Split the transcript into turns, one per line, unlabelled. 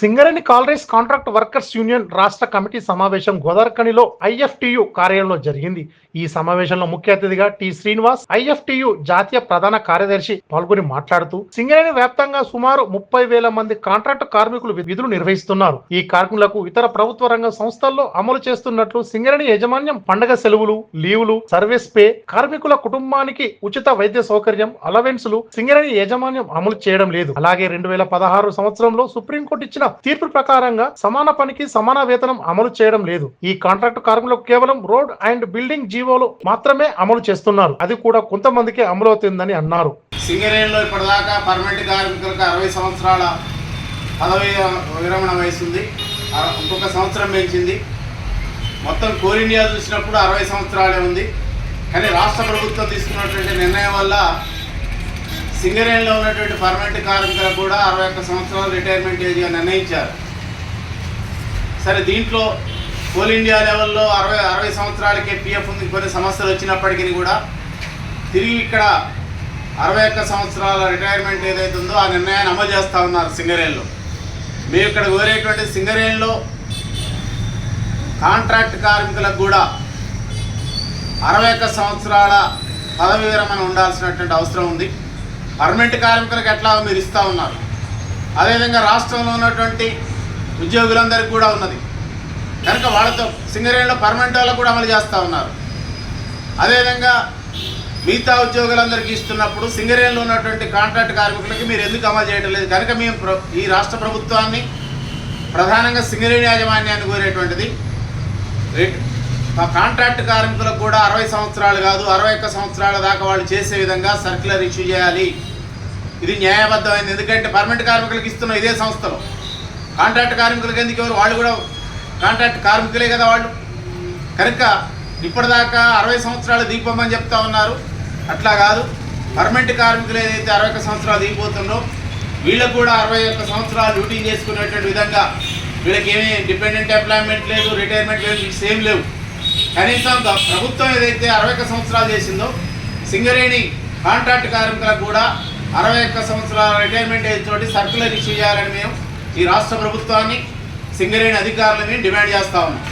Singareni collieries contract workers union రాష్ట్ర committee సమావేశం గోదావరిఖనిలో ఐఎఫ్టియు కార్యాలయంలో జరిగింది. ఈ సమావేశంలో ముఖ్య అతిథిగా టి శ్రీనివాస్ ఐఎఫ్టియు జాతీయ ప్రధాన కార్యదర్శి పాల్గొని మాట్లాడుతూ సింగరేణి వ్యాప్తంగా సుమారు ముప్పై వేల మంది కాంట్రాక్ట్ కార్మికులు విధులు నిర్వహిస్తున్నారు. ఈ కార్మికులకు ఇతర ప్రభుత్వ రంగ సంస్థల్లో అమలు చేస్తున్నట్లు సింగరేణి యాజమాన్యం పండగ సెలవులు లీవులు సర్వీస్ పే కార్మికుల కుటుంబానికి ఉచిత వైద్య సౌకర్యం అలవెన్సులు సింగరేణి యాజమాన్యం అమలు చేయడం లేదు. అలాగే రెండు వేల పదహారు సంవత్సరంలో సుప్రీంకోర్టు ఇచ్చిన తీర్పు ప్రకారంగా సమాన పనికి సమాన వేతనం అమలు చేయడం లేదు. ఈ కాంట్రాక్ట్ కార్మికులకు కేవలం రోడ్ అండ్ బిల్డింగ్ జీవోలు మాత్రమే అమలు చేస్తున్నారు. అది కూడా కొంతమందికి అమలు అవుతుందని అన్నారు
సింగరేణిలో ఇప్పటిదాకా పర్మనెంట్ కార్మికులకు అరవై సంవత్సరాల పదవి విరమణ వయసుంది. ఇంకొక సంవత్సరం పెంచింది. మొత్తం కోర్ ఇండియా చూసినప్పుడు అరవై సంవత్సరాలే ఉంది. కానీ రాష్ట్ర ప్రభుత్వం తీసుకున్నటువంటి నిర్ణయం వల్ల సింగరేణిలో ఉన్నటువంటి పర్మనెంట్ కార్మికులకు కూడా అరవై ఒక్క సంవత్సరాలు రిటైర్మెంట్ ఏజ్గా నిర్ణయించారు. సరే దీంట్లో కోల్ ఇండియా లెవెల్లో అరవై అరవై సంవత్సరాలకే పిఎఫ్ ఉంది. కొన్ని సమస్యలు వచ్చినప్పటికీ కూడా తిరిగి ఇక్కడ అరవై ఒక్క సంవత్సరాల రిటైర్మెంట్ ఏదైతే ఉందో ఆ నిర్ణయాన్ని అమలు చేస్తూ ఉన్నారు సింగరేణిలో. మేము ఇక్కడ కోరేటువంటి సింగరేణిలో కాంట్రాక్ట్ కార్మికులకు కూడా అరవై ఒక్క సంవత్సరాల పదవి విరమణ ఉండాల్సినటువంటి అవసరం ఉంది. పర్మనెంట్ కార్మికులకు ఎట్లా మీరు ఇస్తూ ఉన్నారు? అదేవిధంగా రాష్ట్రంలో ఉన్నటువంటి ఉద్యోగులందరికీ కూడా ఉన్నది. కనుక వాళ్ళతో సింగరేణిలో పర్మనెంట్ వాళ్ళకు కూడా అమలు చేస్తూ ఉన్నారు. అదేవిధంగా మిగతా ఉద్యోగులందరికీ ఇస్తున్నప్పుడు సింగరేణిలో ఉన్నటువంటి కాంట్రాక్ట్ కార్మికులకి మీరు ఎందుకు అమలు చేయడం లేదు? కనుక మేము ఈ రాష్ట్ర ప్రభుత్వాన్ని ప్రధానంగా సింగరేణి యాజమాన్యాన్ని కోరేటువంటిది. రేట్ కాంట్రాక్ట్ కార్మికులకు కూడా అరవై సంవత్సరాలు కాదు అరవై ఒక్క సంవత్సరాల దాకా వాళ్ళు చేసే విధంగా సర్క్యులర్ ఇష్యూ చేయాలి. ఇది న్యాయబద్ధమైంది. ఎందుకంటే పర్మనెంట్ కార్మికులకు ఇస్తున్న ఇదే సంస్థలో. కాంట్రాక్ట్ కార్మికులకు ఎందుకు ఎవరు? వాళ్ళు కూడా కాంట్రాక్ట్ కార్మికులే కదా వాళ్ళు. కనుక ఇప్పటిదాకా అరవై సంవత్సరాలు దీపమని చెప్తా ఉన్నారు. అట్లా కాదు. పర్మనెంట్ కార్మికులు ఏదైతే అరవై ఒక్క సంవత్సరాలు దిగిపోతుందో వీళ్ళకు కూడా అరవై ఒక్క సంవత్సరాలు డ్యూటీ చేసుకునేటువంటి విధంగా వీళ్ళకి ఏమీ డిపెండెంట్ ఎంప్లాయ్మెంట్ లేదు రిటైర్మెంట్ లేదు సేమ్ లేవు. కనీసం ప్రభుత్వం ఏదైతే అరవై ఒక్క సంవత్సరాలు చేసిందో సింగరేణి కాంట్రాక్ట్ కార్మికులకు కూడా అరవై ఒక్క సంవత్సరాల రిటైర్మెంట్ ఏజ్ తోటి సర్కులర్ ఇష్యూ చేయాలని మేము ఈ రాష్ట్ర ప్రభుత్వాన్ని సింగరేణి అధికారులని డిమాండ్ చేస్తా ఉన్నాం.